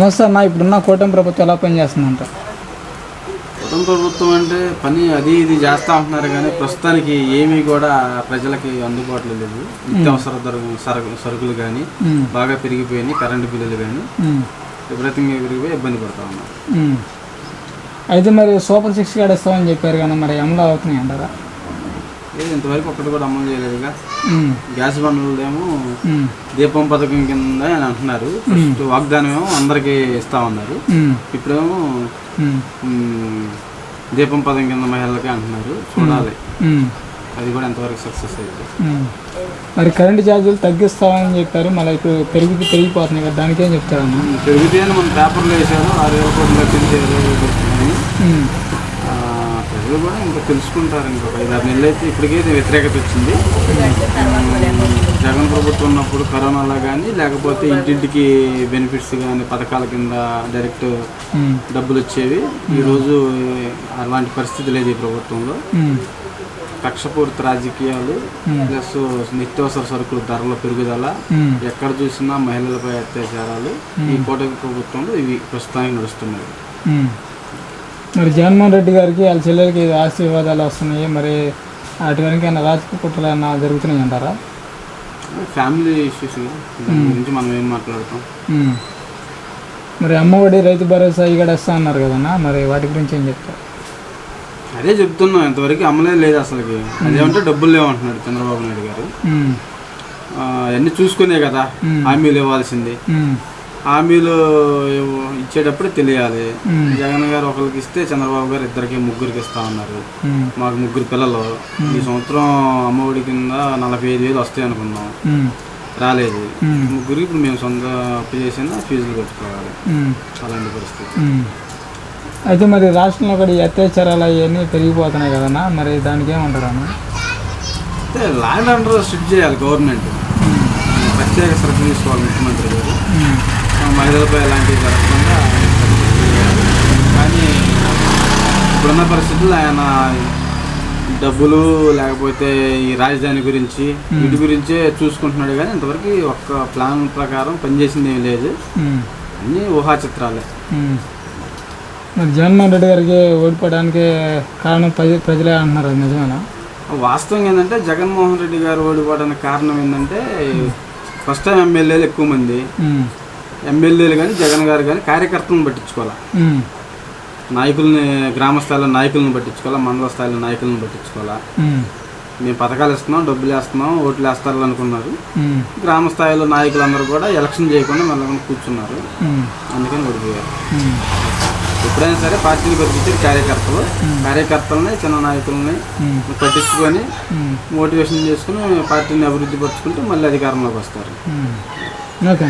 నమస్తే అన్న ఇప్పుడున్న కూటమి ప్రభుత్వం ఎలా పనిచేస్తుందంట? కుటుంబ ప్రభుత్వం అంటే పని అది ఇది చేస్తా ఉంటున్నారు కానీ ప్రస్తుతానికి ఏమీ కూడా ప్రజలకి అందుబాటులో లేవు నిత్యావసర సరుకు సరుకులు కానీ బాగా పెరిగిపోయినాయి కరెంటు బిల్లులు కానీ విపరీతంగా పెరిగిపోయి ఇబ్బంది పడతా ఉన్నారు. అయితే మరి సూపర్ సిక్స్ కార్డ్ ఇస్తామని చెప్పారు కానీ మరి అమలు అవుతున్నాయి అంటారా లేదు ఇంతవరకు ఒక్కటి కూడా అమలు చేయలేదుగా గ్యాస్ బండ్లదేమో దీపం పథకం కింద అని అంటున్నారు. ఫస్ట్ వాగ్దానం ఏమో అందరికీ ఇస్తామన్నారు ఉమ్, ఇప్పుడేమో దీపం పథకం కింద మహిళలకి అంటున్నారు. చూడాలి. అది కూడా ఎంతవరకు సక్సెస్ ఉమ్. మరి కరెంటు ఛార్జీలు తగ్గిస్తామని చెప్పారు. మళ్ళీ ఇప్పుడు పెరిగి పెరిగిపోతున్నాయి కదా దానికి ఏం చెప్తారన్న పెరిగితే మన పేపర్లో వేశారు ఆరు వేల కోట్లు లక్షించి ప్రజలు కూడా ఇంకా తెలుసుకుంటారు ఇంకొక ఐదు ఆరు నెలలు అయితే ఇప్పటికే ఇది వ్యతిరేకత వచ్చింది. జగన్ ప్రభుత్వం ఉన్నప్పుడు కరోనాలో కానీ లేకపోతే ఇంటింటికి బెనిఫిట్స్ కానీ పథకాల కింద డైరెక్ట్ డబ్బులు వచ్చేవి. ఈరోజు అలాంటి పరిస్థితి లేదు ఈ ప్రభుత్వంలో. కక్షపూరిత రాజకీయాలు ప్లస్ నిత్యావసర సరుకుల ధరల పెరుగుదల ఎక్కడ చూసినా మహిళలపై అత్యాచారాలు. ఈ కూటమి ప్రభుత్వంలో ఇవి ప్రస్తుతానికి నడుస్తున్నాయి. మరి జగన్మోహన్ రెడ్డి గారికి వాళ్ళ చెల్లెలకి ఆస్తి వివాదాలు వస్తున్నాయి మరి వాటి వెనక రాజకీయ కుట్రలు ఏమైనా జరుగుతున్నాయి అంటారా? ఫ్యామిలీ ఇష్యూస్ గురించి మనం ఏం మాట్లాడతాం. మరి అమ్మఒడి రైతు భరోసా ఇక్కడ వస్తా అన్నారు కదన్నా మరి వాటి గురించి ఏం చెప్తారు? అదే చెప్తున్నాం ఇంతవరకు అమ్మలే లేదు అసలుకి. అదేమంటే డబ్బులు లేవంటున్నాడు చంద్రబాబు నాయుడు గారు. అన్నీ చూసుకునే కదా. హామీలు ఇవ్వాల్సింది. హామీలు ఇచ్చేటప్పుడే తెలియాలి. జగన్ గారు ఒకరికి ఇస్తే చంద్రబాబు గారు ఇద్దరికి ముగ్గురికి ఇస్తా ఉన్నారు. మాకు ముగ్గురు పిల్లలు. ఈ సంవత్సరం అమ్మఒడి కింద నలభై ఐదు వేలు వస్తాయి అనుకున్నాం. రాలేదు. మ్మ్. ముగ్గురు ఇప్పుడు మేము సొంత అప్పు చేసిన ఫీజులు కట్టుకోవాలి అలాంటి పరిస్థితి. అయితే మరి రాష్ట్రంలో కూడా అత్యాచారాలు అవన్నీ పెరిగిపోతున్నాయి కదన్నా? మరి దానికి ఏమంటారు అంటే ల్యాండ్ అండర్ స్ట్రిక్ట్ చేయాలి గవర్నమెంట్. ప్రత్యేక శ్రద్ధ తీసుకోవాలి ముఖ్యమంత్రి గారు. మహిళలపై ఎలాంటివి జరగకుండా. కానీ ఇప్పుడున్న పరిస్థితుల్లో ఆయన డబ్బులు లేకపోతే ఈ రాజధాని గురించి వీటి గురించే చూసుకుంటున్నాడు కానీ ఇంతవరకు ఒక్క ప్లాన్ ప్రకారం పనిచేసింది ఏం లేదు. అన్నీ ఊహా చిత్రాలే. మరి జగన్మోహన్ రెడ్డి గారికి ఓడిపోవడానికి కారణం ప్రజ ప్రజలే అంటున్నారు నిజమేనా? వాస్తవం ఏంటంటే జగన్మోహన్ రెడ్డి గారు ఓడిపోవడానికి కారణం ఏంటంటే ఫస్ట్ టైం ఎమ్మెల్యేలు ఎక్కువ మంది. ఎమ్మెల్యేలు కానీ జగన్ గారు కానీ కార్యకర్తలను పట్టించుకోవాలి? నాయకుల్ని గ్రామ స్థాయిలో నాయకులను పట్టించుకోవాలా? మండల స్థాయిలో నాయకులను పట్టించుకోవాలా? మేము పథకాలు ఇస్తున్నాం డబ్బులు వేస్తున్నాం ఓట్లు వేస్తారు అనుకున్నారు. గ్రామ స్థాయిలో నాయకులందరూ కూడా ఎలక్షన్ చేయకుండా మళ్ళీ కూర్చున్నారు. అందుకని ఓడిపోయారు. ఎప్పుడైనా సరే పార్టీని పట్టించే కార్యకర్తలు. కార్యకర్తలని చిన్న నాయకుల్ని పట్టించుకొని మోటివేషన్ చేసుకుని పార్టీని అభివృద్ధి పరుచుకుంటే మళ్ళీ అధికారంలోకి వస్తారు. ఓకే